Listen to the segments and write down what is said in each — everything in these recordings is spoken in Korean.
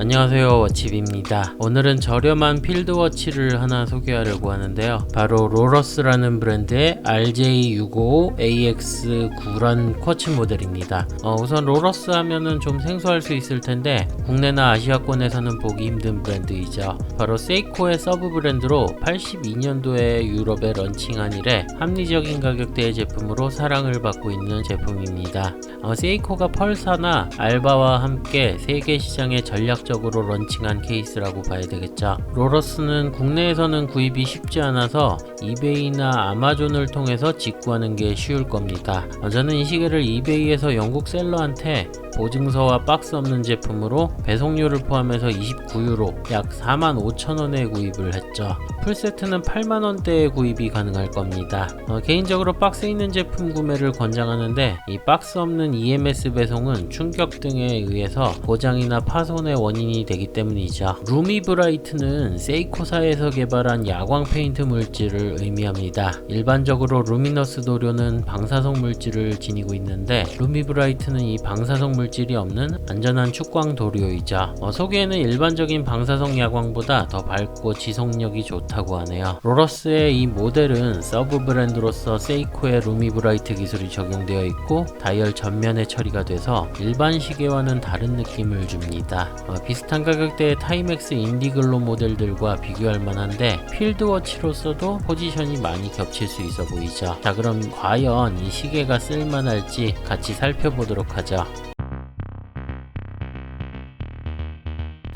안녕하세요 워칩입니다. 오늘은 저렴한 필드워치를 하나 소개하려고 하는데요. 바로 로러스라는 브랜드의 RJ655AX9란 쿼츠 모델입니다. 어, 우선 로러스 하면은 좀 생소할 수 있을 텐데 국내나 아시아권에서는 보기 힘든 브랜드이죠. 바로 세이코의 서브 브랜드로 82년도에 유럽에 런칭한 이래 합리적인 가격대의 제품으로 사랑을 받고 있는 제품입니다. 어, 세이코가 펄사나 알바와 함께 세계 시장에 전략적 으로 런칭한 케이스라고 봐야 되겠죠. 로러스는 국내에서는 구입이 쉽지 않아서 이베이나 아마존을 통해서 직구하는 게 쉬울 겁니다. 어, 저는 이 시계를 이베이에서 영국 셀러한테 보증서와 박스 없는 제품으로 배송료를 포함해서 29유로 약 45,000원에 구입을 했죠. 풀세트는 8만원대에 구입이 가능할 겁니다. 어, 개인적으로 박스 있는 제품 구매를 권장하는데 이 박스 없는 EMS 배송은 충격 등에 의해서 고장이나 파손의 원인 이 되기 때문이죠. 루미브라이트는 세이코사에서 개발한 야광 페인트 물질을 의미합니다. 일반적으로 루미너스 도료는 방사성 물질을 지니고 있는데 루미브라이트는 이 방사성 물질이 없는 안전한 축광 도료이자 어, 속에는 일반적인 방사성 야광보다 더 밝고 지속력이 좋다고 하네요. 로러스의 이 모델은 서브 브랜드로서 세이코의 루미브라이트 기술이 적용되어 있고 다이얼 전면에 처리가 돼서 일반 시계와는 다른 느낌을 줍니다. 어, 비슷한 가격대의 타이맥스 인디글로 모델들과 비교할 만한데 필드워치로서도 포지션이 많이 겹칠 수 있어 보이죠. 자 그럼 과연 이 시계가 쓸만할지 같이 살펴보도록 하죠.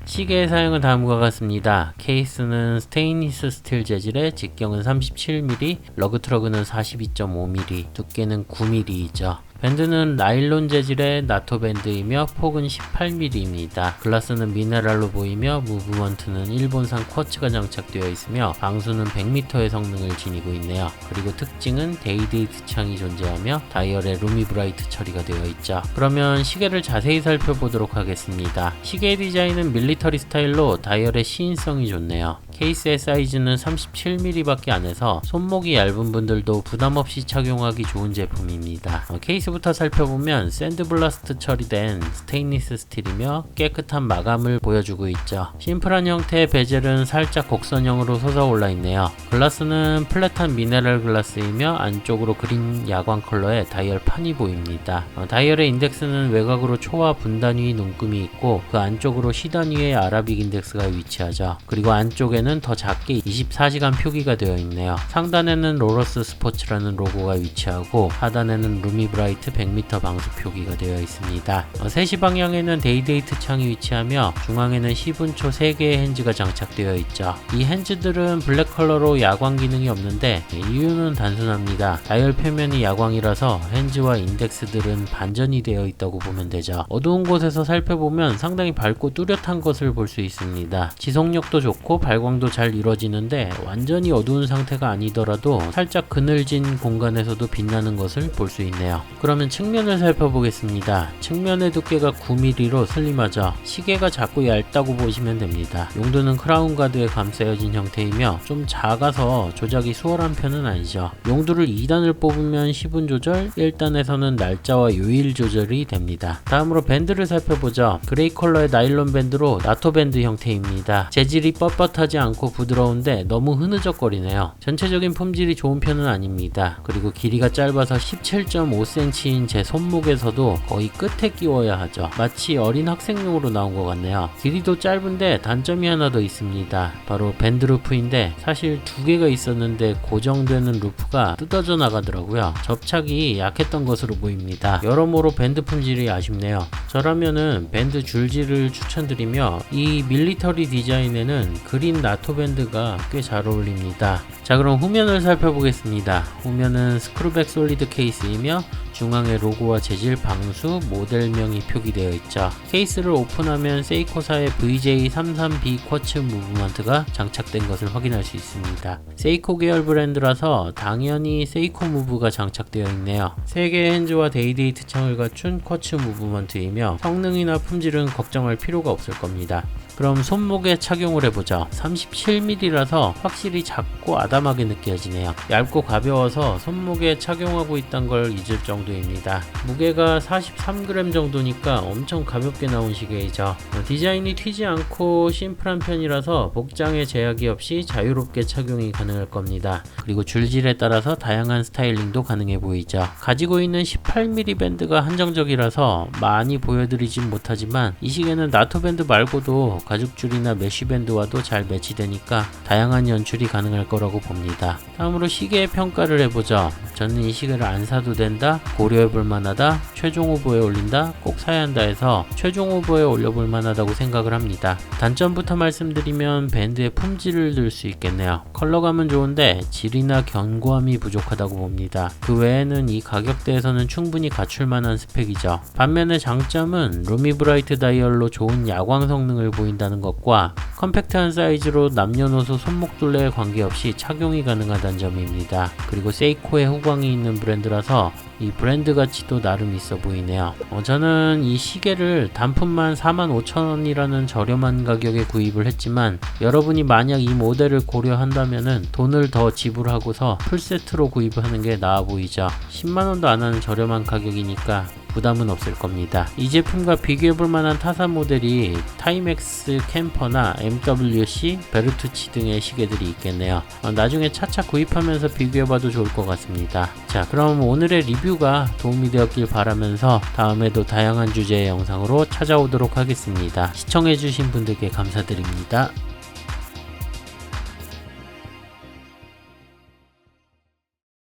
시계의 사용은 다음과 같습니다. 케이스는 스테인리스 스틸 재질의 직경은 37mm, 러그 트러그는 42.5mm, 두께는 9mm이죠. 밴드는 나일론 재질의 나토 밴드이며 폭은 18mm입니다. 글라스는 미네랄로 보이며 무브먼트는 일본산 쿼츠가 장착되어 있으며 방수는 100m의 성능을 지니고 있네요. 그리고 특징은 데이데이트 창이 존재하며 다이얼에 루미브라이트 처리가 되어 있죠. 그러면 시계를 자세히 살펴보도록 하겠습니다. 시계 디자인은 밀리터리 스타일로 다이얼의 시인성이 좋네요. 케이스의 사이즈는 37mm밖에 안 해서 손목이 얇은 분들도 부담없이 착용하기 좋은 제품입니다. 어, 케이스부터 살펴보면 샌드블라스트 처리된 스테인리스 스틸이며 깨끗한 마감을 보여주고 있죠. 심플한 형태의 베젤은 살짝 곡선형으로 솟아올라 있네요. 글라스는 플랫한 미네랄 글라스이며 안쪽으로 그린 야광 컬러의 다이얼 판이 보입니다. 어, 다이얼의 인덱스는 외곽으로 초와 분단위 눈금이 있고 그 안쪽으로 시단위의 아라빅 인덱스가 위치하죠. 그리고 안쪽에는 더 작게 24시간 표기가 되어 있네요. 상단에는 로러스 스포츠라는 로고가 위치하고 하단에는 루미브라이트 100m 방수 표기가 되어 있습니다. 어, 3시 방향에는 데이데이트 창이 위치하며 중앙에는 10분초 3개의 핸즈가 장착되어 있죠. 이 핸즈들은 블랙 컬러로 야광 기능이 없는데 이유는 단순합니다. 다이얼 표면이 야광이라서 핸즈와 인덱스들은 반전이 되어 있다고 보면 되죠. 어두운 곳에서 살펴보면 상당히 밝고 뚜렷한 것을 볼 수 있습니다. 지속력도 좋고 발광 도 잘 이루어지는데 완전히 어두운 상태가 아니더라도 살짝 그늘진 공간에서도 빛나는 것을 볼 수 있네요. 그러면 측면을 살펴보겠습니다. 측면의 두께가 9mm로 슬림하죠. 시계가 작고 얇다고 보시면 됩니다. 용도는 크라운 가드에 감싸여진 형태이며 좀 작아서 조작이 수월한 편은 아니죠. 용도를 2단을 뽑으면 시분 조절, 1단에서는 날짜와 요일 조절이 됩니다. 다음으로 밴드를 살펴보죠. 그레이 컬러의 나일론 밴드로 나토 밴드 형태입니다. 재질이 뻣뻣하지 않고 부드러운데 너무 흐느적거리네요. 전체적인 품질이 좋은 편은 아닙니다. 그리고 길이가 짧아서 17.5cm인 제 손목에서도 거의 끝에 끼워야 하죠. 마치 어린 학생용으로 나온 것 같네요. 길이도 짧은데 단점이 하나 더 있습니다. 바로 밴드 루프인데 사실 두 개가 있었는데 고정되는 루프가 뜯어져 나가더라고요. 접착이 약했던 것으로 보입니다. 여러모로 밴드 품질이 아쉽네요. 저라면은 밴드 줄지를 추천드리며 이 밀리터리 디자인에는 그린 나토 밴드가 꽤 잘 어울립니다. 자 그럼 후면을 살펴보겠습니다. 후면은 스크루백 솔리드 케이스이며 중앙에 로고와 재질, 방수, 모델명이 표기되어 있죠. 케이스를 오픈하면 세이코사의 VJ33B 쿼츠 무브먼트가 장착된 것을 확인할 수 있습니다. 세이코 계열 브랜드라서 당연히 세이코 무브가 장착되어 있네요. 3개의 핸즈와 데이데이트 창을 갖춘 쿼츠 무브먼트이며 성능이나 품질은 걱정할 필요가 없을 겁니다. 그럼 손목에 착용을 해보죠. 37mm라서 확실히 작고 아담하게 느껴지네요. 얇고 가벼워서 손목에 착용하고 있던 걸 잊을 정도입니다. 무게가 43g 정도니까 엄청 가볍게 나온 시계이죠. 어, 디자인이 튀지 않고 심플한 편이라서 복장에 제약이 없이 자유롭게 착용이 가능할 겁니다. 그리고 줄질에 따라서 다양한 스타일링도 가능해 보이죠. 가지고 있는 18mm 밴드가 한정적이라서 많이 보여드리진 못하지만 이 시계는 나토 밴드 말고도 가죽줄이나 메쉬 밴드와도 잘 매치되니까 다양한 연출이 가능할 거라고 봅니다. 다음으로 시계의 평가를 해보죠. 저는 이 시계를 안 사도 된다, 고려해볼 만하다, 최종 후보에 올린다, 꼭 사야 한다 해서 최종 후보에 올려볼 만하다고 생각을 합니다. 단점부터 말씀드리면 밴드의 품질을 들 수 있겠네요. 컬러감은 좋은데 질이나 견고함이 부족하다고 봅니다. 그 외에는 이 가격대에서는 충분히 갖출 만한 스펙이죠. 반면에 장점은 루미브라이트 다이얼로 좋은 야광 성능을 보인다는 것과 컴팩트한 사이즈로 남녀노소 손목 둘레에 관계없이 착용이 가능하다는 점입니다. 그리고 세이코의 후 광이 있는 브랜드라서 이 브랜드 가치도 나름 있어 보이네요. 어, 저는 이 시계를 단품만 45,000원이라는 저렴한 가격에 구입을 했지만 여러분이 만약 이 모델을 고려한다면은 돈을 더 지불하고서 풀세트로 구입하는 게 나아 보이죠. 10만원도 안 하는 저렴한 가격이니까 부담은 없을 겁니다. 이 제품과 비교해볼 만한 타사 모델이 타이맥스 캠퍼나 MWC, 베르투치 등의 시계들이 있겠네요. 어, 나중에 차차 구입하면서 비교해봐도 좋을 것 같습니다. 자, 그럼 오늘의 리뷰가 도움이 되었길 바라면서 다음에도 다양한 주제의 영상으로 찾아오도록 하겠습니다. 시청해주신 분들께 감사드립니다.